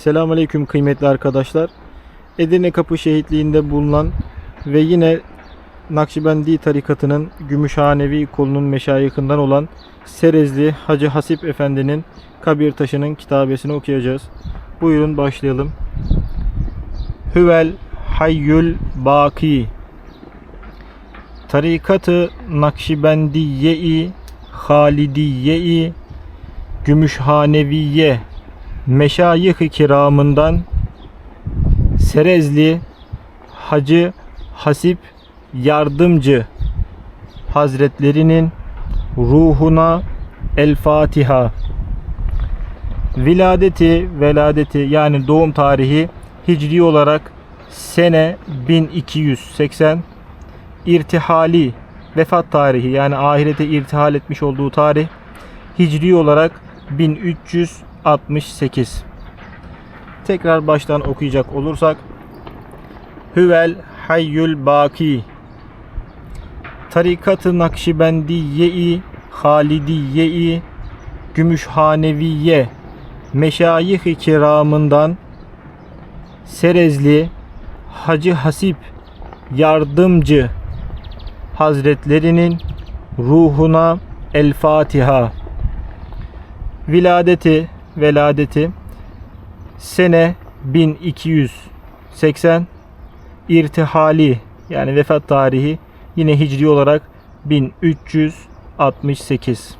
Selamünaleyküm kıymetli arkadaşlar. Edirne Kapı Şehitliği'nde bulunan ve yine Nakşibendi tarikatının Gümüşhanevi kolunun meşayihinden olan Serezli Hacı Hasip Efendi'nin kabir taşının kitabesini okuyacağız. Buyurun başlayalım. Hüvel Hayyül Baki Tarikatı Nakşibendiye-i Halidiye-i Gümüşhaneviye Meşayih-i kiramından Serezli Hacı Hasip Yardımcı Hazretlerinin ruhuna El Fatiha. Viladeti, veladeti yani doğum tarihi hicri olarak sene 1280 irtihali vefat tarihi yani ahirete irtihal etmiş olduğu tarih hicri olarak 1368. Tekrar baştan okuyacak olursak Hüvel Hayyül Baki Tarikat-ı Nakşibendiye-i Halidiye-i Gümüşhaneviye Meşayih-i kiramından Serezli Hacı Hasip Yardımcı Hazretlerinin ruhuna El Fatiha. Viladeti, veladeti sene 1280 irtihali yani vefat tarihi yine hicri olarak 1368.